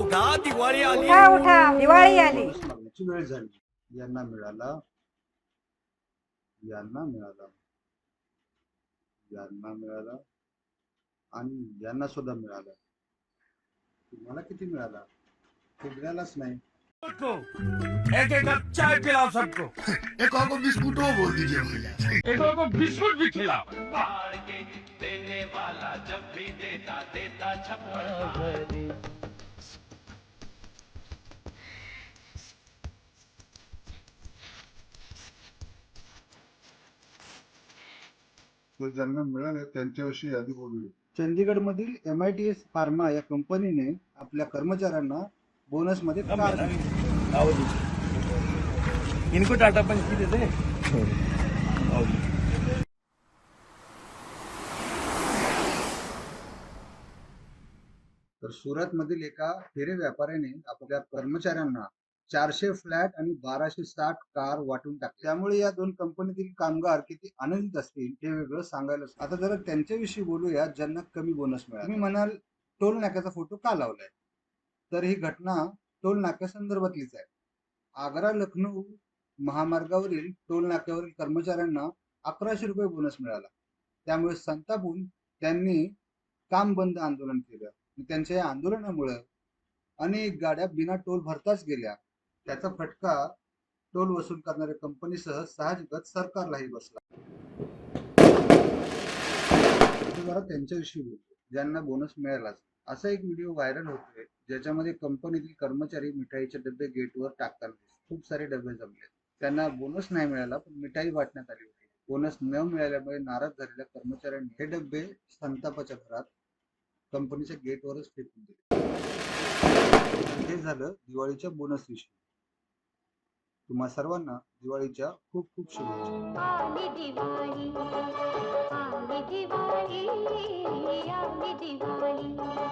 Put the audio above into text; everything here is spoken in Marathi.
उठा दिवाळी आली. उठा उठा दिवाळी आली. मागण्याची वेळ झाली. यांना मिळाला. यांना मिळाला. यांना मिळाला. आणि यांना सुद्धा मिळाला. तुम्हाला किती मिळाला? ते मिळालाच नाही. सबको एक एक कप चाय पिलाओ सबको एक और को बिस्कुट वो बोल दीजिए भैया एक और को बिस्कुट भी खिलाओ तर ज्यांना मिळाले त्यांच्याविषयी आधी बोलूया. चंदीगडमधील M I T S pharma या कंपनीने आपल्या कर्मचाऱ्यांना बोनसमध्ये कार दिली. इनको टाटा पंच की देते? तर सुरत मधील एका फेरे व्यापाऱ्याने आपल्या कर्मचाऱ्यांना चारशे फ्लॅट आणि बाराशे साठ कार वाटून टाकले त्यामुळे या दोन कंपनीतील कामगार किती आनंदित असतील हे वेगळं सांगायला आता जरा त्यांच्याविषयी बोलूया ज्यांना कमी बोनस मिळाला. तुम्ही म्हणाल टोल नाक्याचा फोटो का लावलाय? तर ही घटना टोल नाक्या संदर्भातलीच आहे. आग्रा लखनौ महामार्गावरील टोल नाक्यावरील कर्मचाऱ्यांना अकराशे रुपये बोनस मिळाला. त्यामुळे संतापून त्यांनी काम बंद आंदोलन केलं. त्यांच्या या आंदोलनामुळे अनेक गाड्या बिना टोल भरताच गेल्या. त्याचा फटका टोल वसूल करणाऱ्या कंपनीसह साहजिकच सरकारलाही बसला. जरा त्यांच्याविषयी बोलतो ज्यांना बोनस मिळालाच. असा एक व्हिडिओ व्हायरल होतोय ज्याच्यामध्ये कंपनीतील कर्मचारी मिठाईचे डबे गेटवर टाकताना खूप सारे डबे जमले त्यांना बोनस नाही मिळाला पण मिठाई वाटण्यात आली होती. बोनस न मिळाल्यामुळे नाराज झालेल्या कर्मचाऱ्यांनी हे डबे संतापाच्या घरात कंपनीच्या गेटवरच फेकून दिले. हे झालं दिवाळीच्या बोनस विषयी. तुम्हा सर्वांना दिवाळीच्या खूप खूप शुभेच्छा.